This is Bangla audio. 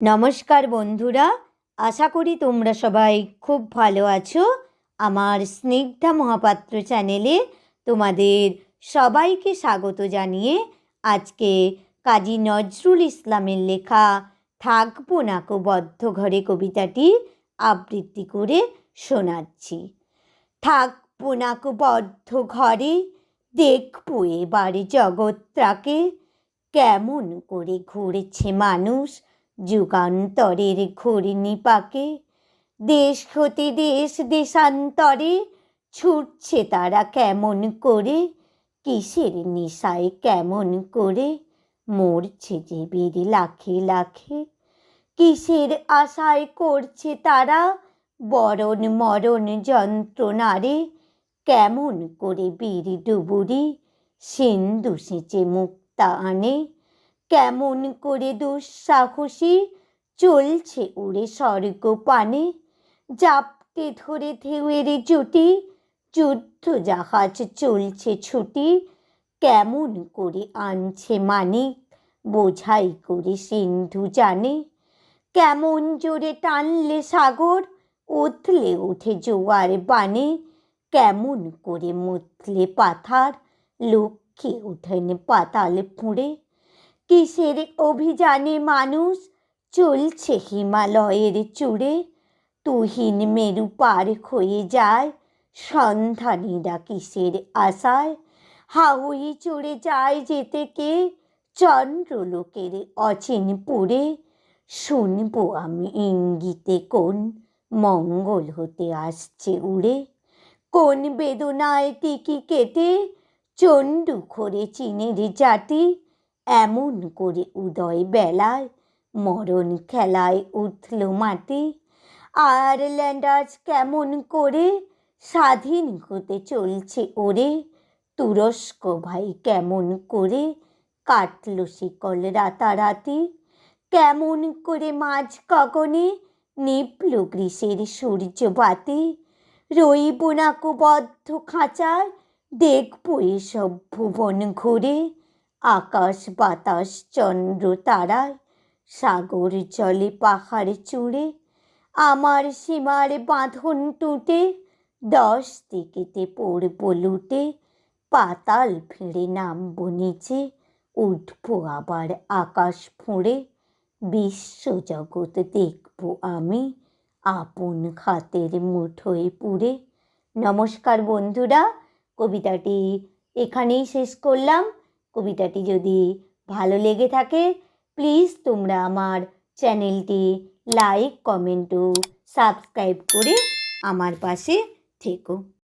নমস্কার বন্ধুরা, আশা করি তোমরা সবাই খুব ভালো আছো। আমার স্নিগ্ধা মহাপাত্র চ্যানেলে তোমাদের সবাইকে স্বাগত জানিয়ে আজকে কাজী নজরুল ইসলামের লেখা থাকব নাকো বদ্ধ ঘরে কবিতাটি আবৃত্তি করে শোনাচ্ছি। থাকব নাকো বদ্ধ ঘরে, দেখব এবারে জগৎটাকে কেমন করে ঘুরেছে মানুষ যুগান্তরের ঘূর্ণি পাকে, দেশ হতে দেশ দেশান্তরে, ছুটছে তারা কেমন করে, কিসের নেশায় কেমন করে, মরছে যে বীর লাখে লাখে, কিসের আশায় করছে তারা, বরণ মরণ যন্ত্রণারে, কেমন করে বীর ডুবুরি সিন্ধু সেচে মুক্তা আনে কেমন করে দুঃসাহসী চলছে উড়ে স্বর্গ পানে। জাপটে ধরে ঢেউয়ের জুটি, যুদ্ধ জাহাজ চলছে ছুটি। কেমন করে আনছে মানিক বোঝাই করে সিন্ধু জানে। কেমন জোরে টানলে সাগর উথলে ওঠে জোয়ার বানে। কেমন করে মুতলে পাথার, লক্ষ্যে ওঠেন পাতাল ফুঁড়ে কিসের অভিযানে মানুষ চলছে হিমালয়ের চূড়ে? তুহিন মেরু পার হয়ে যায়, সন্ধানীরা কিসের আশায়? হাউই চড়ে যায় যেতে কে? চন্দ্রলোকের অচিন পুরে। শুনব আমি ইঙ্গিতে কোন মঙ্গল হতে আসছে উড়ে? কোন বেদনায় টিকি কেটে? চণ্ডু খরে চিনের জাতি। এমন করে উদয় বেলায় মরণ খেলায় উঠল মাটি। আয়ারল্যান্ড আজ কেমন করে স্বাধীন হতে চলছে ওরে? তুরস্ক ভাই কেমন করে কাটল শিকল রাতারাতি? কেমন করে মাঝ গগনে নিপল গ্রীষের সূর্যবাতি রইব নাকো বদ্ধ খাঁচায়, দেখব এসব ভুবন ঘুরে। আকাশ বাতাস, চন্দ্র তারায়, সাগর জলে, পাহাড় চূড়ে, আমার সীমার বাঁধন টুটে, দশ দিকেতে পড়ব লুটে, পাতাল ফিরে নামবো নিচে, উঠবো আবার আকাশ ফুঁড়ে, বিশ্ব জগৎ দেখব আমি, আপন খাতের মুঠোয় পুড়ে। নমস্কার বন্ধুরা, কবিতাটি এখানেই শেষ করলাম। কবিতাটি যদি ভালো লেগে থাকে প্লিজ তোমরা আমার চ্যানেলটি লাইক কমেন্ট ও সাবস্ক্রাইব করে আমার পাশে থেকো।